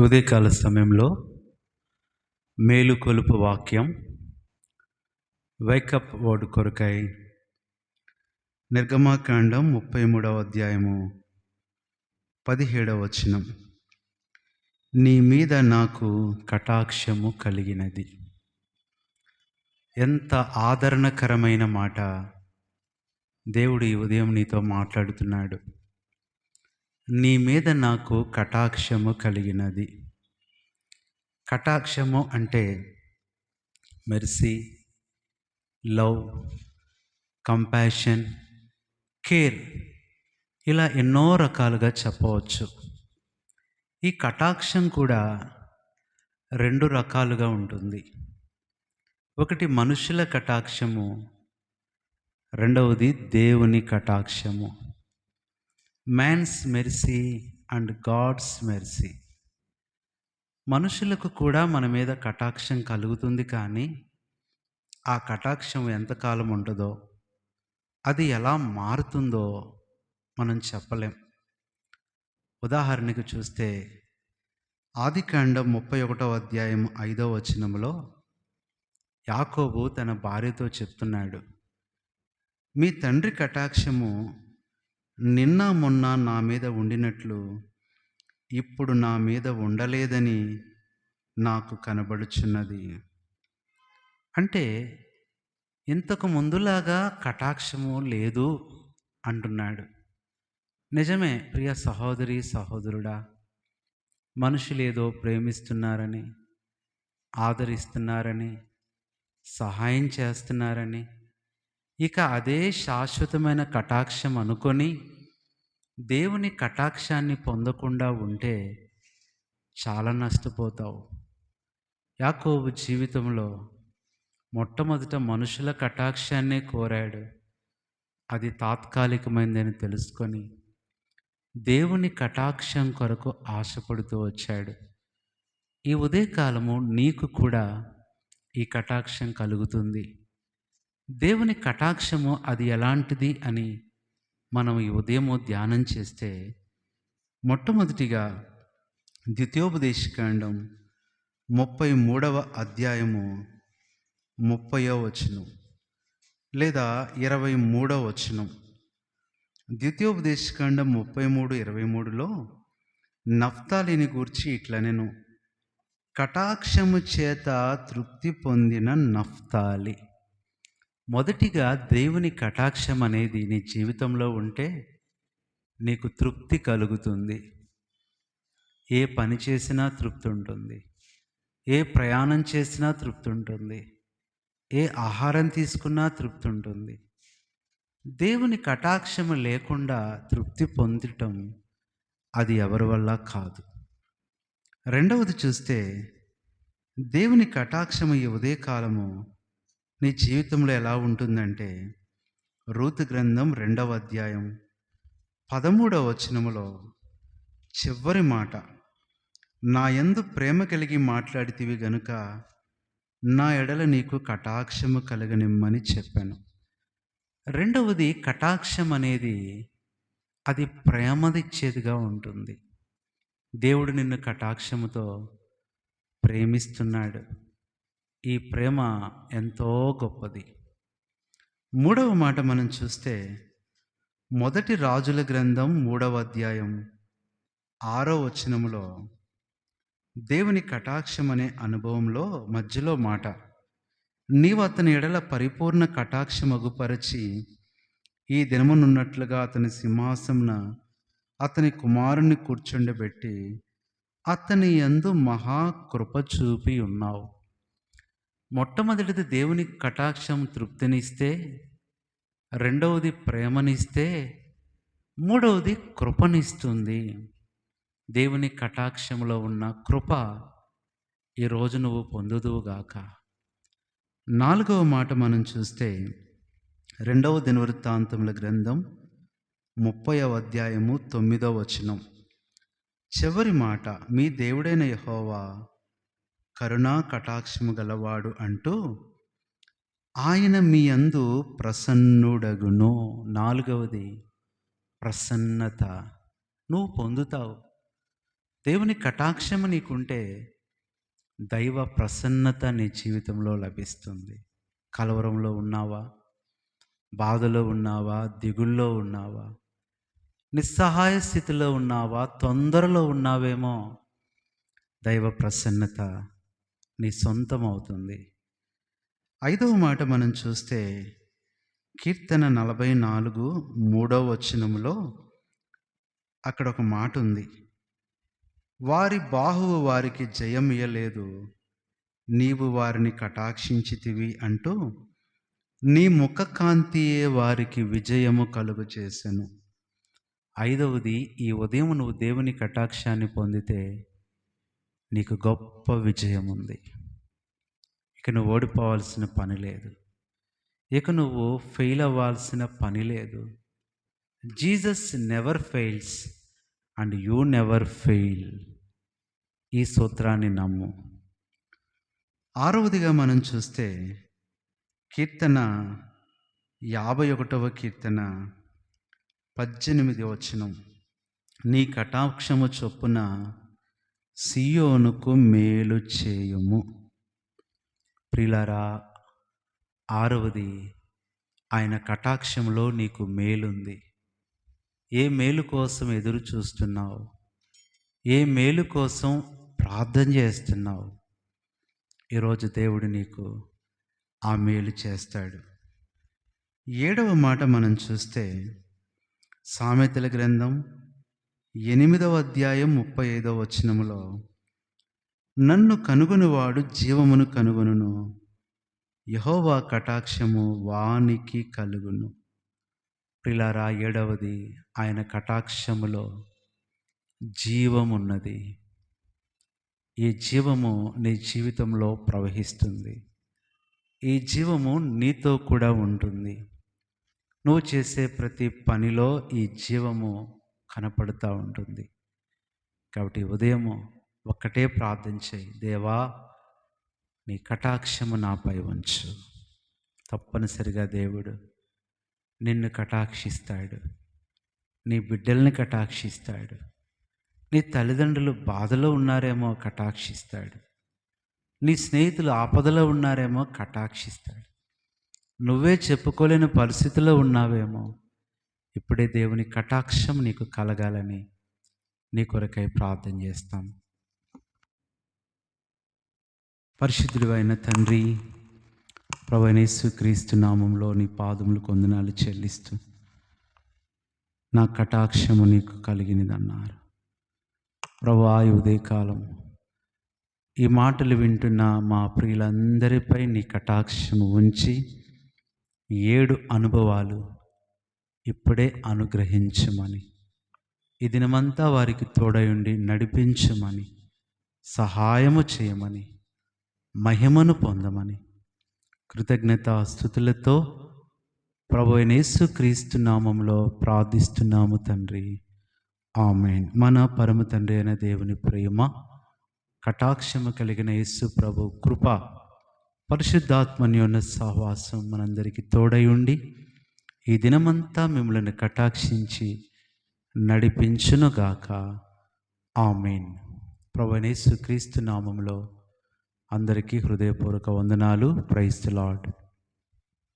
ఉదయకాల సమయంలో మేలుకొలుపు వాక్యం వైకప్ వర్డ్ కొరకై నిర్గమాకాండం ముప్పై మూడవ అధ్యాయము పదిహేడవ వచనం. నీ మీద నాకు కటాక్షము కలిగినది. ఎంత ఆదరణకరమైన మాట దేవుడు ఈ ఉదయం నీతో మాట్లాడుతున్నాడు. నీ మీద నాకు కటాక్షము కలిగినది. కటాక్షము అంటే మెర్సీ లవ్ కంపాషన్ కేర్ ఇలా ఎన్నో రకాలుగా చెప్పవచ్చు. ఈ కటాక్షం కూడా రెండు రకాలుగా ఉంటుంది. ఒకటి మనుషుల కటాక్షము రెండవది దేవుని కటాక్షము. Man's mercy and God's mercy మనుషులకు కూడా మన మీద కటాక్షం కలుగుతుంది కానీ ఆ కటాక్షం ఎంతకాలం ఉంటుందో అది ఎలా మారుతుందో మనం చెప్పలేం. ఉదాహరణకు చూస్తే ఆదికాండం ముప్పై ఒకటో అధ్యాయం ఐదవ వచనంలో యాకోబు తన భార్యతో చెప్తున్నాడు మీ తండ్రి కటాక్షము నిన్న మొన్న నా మీద ఉండినట్లు ఇప్పుడు నా మీద ఉండలేదని నాకు కనబడుచున్నది. అంటే ఇంతకు ముందులాగా కటాక్షము లేదు అంటున్నాడు. నిజమే ప్రియ సహోదరి సహోదరుడా మనుషులు ఏదో ప్రేమిస్తున్నారని ఆదరిస్తున్నారని సహాయం చేస్తున్నారని ఇక అదే శాశ్వతమైన కటాక్షం అనుకొని దేవుని కటాక్షాన్ని పొందకుండా ఉంటే చాలా నష్టపోతావు. యాకోబు జీవితంలో మొట్టమొదట మనుషుల కటాక్షాన్నే కోరాడు. అది తాత్కాలికమైందని తెలుసుకొని దేవుని కటాక్షం కొరకు ఆశపడుతూ వచ్చాడు. ఈ ఉదయకాలము నీకు కూడా ఈ కటాక్షం కలుగుతుంది. దేవుని కటాక్షము అది ఎలాంటిది అని మనం ఈ ఉదయము ధ్యానం చేస్తే మొట్టమొదటిగా ద్వితీయోపదేశకాండం ముప్పై మూడవ అధ్యాయము ముప్పయో వచనం లేదా ఇరవై మూడవ వచనం. ద్వితీయోపదేశకాండం ముప్పై మూడు ఇరవై మూడులో నఫ్తాలిని గూర్చి ఇట్లనెను కటాక్షము చేత తృప్తి పొందిన నఫ్తాలి. మొదటిగా దేవుని కటాక్షం అనేది నీ జీవితంలో ఉంటే నీకు తృప్తి కలుగుతుంది. ఏ పని చేసినా తృప్తి ఉంటుంది. ఏ ప్రయాణం చేసినా తృప్తి ఉంటుంది. ఏ ఆహారం తీసుకున్నా తృప్తి ఉంటుంది. దేవుని కటాక్షము లేకుండా తృప్తి పొందటం అది ఎవరి వల్ల కాదు. రెండవది చూస్తే దేవుని కటాక్షము ఈ ఉదయకాలము నీ జీవితంలో ఎలా ఉంటుందంటే రూతు గ్రంథం రెండవ అధ్యాయం పదమూడవ వచనములో చివరి మాట నా ఎందు ప్రేమ కలిగి మాట్లాడితివి గనుక నా ఎడల నీకు కటాక్షము కలగనిమ్మని చెప్పాను. రెండవది కటాక్షం అనేది అది ప్రేమదిచ్చేదిగా ఉంటుంది. దేవుడు నిన్ను కటాక్షముతో ప్రేమిస్తున్నాడు. ఈ ప్రేమ ఎంతో గొప్పది. మూడవ మాట మనం చూస్తే మొదటి రాజుల గ్రంథం మూడవ అధ్యాయం ఆరో వచనములో దేవుని కటాక్షం అనే అనుభవంలో మధ్యలో మాట నీవు అతని ఎడల పరిపూర్ణ కటాక్షమగుపరచి ఈ దినమునున్నట్లుగా అతని సింహాసమున అతని కుమారుని కూర్చుండబెట్టి అతని యందు మహా కృప చూపి ఉన్నావు. మొట్టమొదటిది దేవుని కటాక్షం తృప్తినిస్తే రెండవది ప్రేమనిస్తే మూడవది కృపనిస్తుంది. దేవుని కటాక్షంలో ఉన్న కృప ఈరోజు నువ్వు పొందుదువుగాక నాలుగవ మాట మనం చూస్తే రెండవ దినవృత్తాంతముల గ్రంథం ముప్పైవ అధ్యాయము తొమ్మిదవ వచనం. చివరి మాట మీ దేవుడైన యహోవా కరుణా కటాక్షము గలవాడు అంటూ ఆయన మీ అందు ప్రసన్నుడగును. నాలుగవది ప్రసన్నత. నువ్వు పొందుతావు. దేవుని కటాక్షము నీకుంటే దైవ ప్రసన్నత నీ జీవితంలో లభిస్తుంది. కలవరంలో ఉన్నావా? బాధలో ఉన్నావా? దిగుల్లో ఉన్నావా? నిస్సహాయ స్థితిలో ఉన్నావా? తొందరలో ఉన్నావేమో దైవ ప్రసన్నత. నీ సొంతం అవుతుంది ఐదవ మాట మనం చూస్తే కీర్తన నలభై నాలుగు మూడవ వచనములో అక్కడ ఒక మాట ఉంది వారి బాహువు వారికి జయం ఇయ్యలేదు. నీవు వారిని కటాక్షించితివి అంటూ నీ ముఖ కాంతియే వారికి విజయము కలుగు చేశాను ఐదవది ఈ ఉదయం నువ్వు దేవుని కటాక్షాన్ని పొందితే నీకు గొప్ప విజయం ఉంది. ఇక నువ్వు ఓడిపోవాల్సిన పని లేదు. ఇక నువ్వు ఫెయిల్ అవ్వాల్సిన పని లేదు. Jesus never fails and you never fail ఈ సూత్రాన్ని నమ్ము. ఆరవదిగా మనం చూస్తే కీర్తన యాభై ఒకటవ కీర్తన పద్దెనిమిది వచనం. నీ కటాక్షము చొప్పున సియోనుకు మేలు చేయుము. ప్రిలరా ఆరవది ఆయన కటాక్షంలో నీకు మేలుంది. ఏ మేలు కోసం ఎదురు చూస్తున్నావు? ఏ మేలు కోసం ప్రార్థన చేస్తున్నావు? ఈరోజు దేవుడు నీకు ఆ మేలు చేస్తాడు. ఏడవ మాట మనం చూస్తే సామెతల గ్రంథం ఎనిమిదవ అధ్యాయం ముప్పై ఐదవ వచనములో నన్ను కనుగొనువాడు జీవమును కనుగొనును యహోవా కటాక్షము వానికి కలుగును. ప్రిలారా ఏడవది ఆయన కటాక్షములో జీవమున్నది. ఈ జీవము నీ జీవితంలో ప్రవహిస్తుంది. ఈ జీవము నీతో కూడా ఉంటుంది. నువ్వు చేసే ప్రతి పనిలో ఈ జీవము కనపడుతూ ఉంటుంది. కాబట్టి ఉదయము ఒక్కటే ప్రార్థన చేయి. దేవా నీ కటాక్షము నాపై ఉంచు. తప్పనిసరిగా దేవుడు నిన్ను కటాక్షిస్తాడు. నీ బిడ్డల్ని కటాక్షిస్తాడు. నీ తల్లిదండ్రులు బాధలో ఉన్నారేమో కటాక్షిస్తాడు. నీ స్నేహితులు ఆపదలో ఉన్నారేమో కటాక్షిస్తాడు. నువ్వే చెప్పుకోలేని పరిస్థితిలో ఉన్నావేమో ఇప్పుడే దేవుని కటాక్షం నీకు కలగాలని నీ కొరకై ప్రార్థన చేస్తాం. పరిశుద్ధుడు అయిన తండ్రి ప్రవణేశు క్రీస్తు నామంలో నీ పాదములు కొందనాలు చెల్లిస్తూ నా కటాక్షము నీకు కలిగినదన్నారు. ప్రభా ఈ ఉదయకాలం ఈ మాటలు వింటున్న మా ప్రియులందరిపై నీ కటాక్షము ఉంచి ఏడు అనుభవాలు ఇప్పుడే అనుగ్రహించమని. ఈ దినమంతా వారికి తోడయుండి నడిపించమని సహాయము చేయమని మహిమను పొందమని. కృతజ్ఞత స్థుతులతో ప్రభు క్రీస్తు నామంలో ప్రార్థిస్తున్నాము తండ్రి. ఆమెన్. మన పరమ తండ్రి అయిన దేవుని ప్రేమ కటాక్షము కలిగిన యేసు ప్రభు కృప పరిశుద్ధాత్మన్యోన్న సహవాసం మనందరికీ తోడై ఉండి ఈ దినమంతా మిమ్మల్ని కటాక్షించి నడిపించునుగాక. ఆమెన్. ప్రవణేశు క్రీస్తు నామంలో అందరికీ హృదయపూర్వక వందనాలు. Praise lord.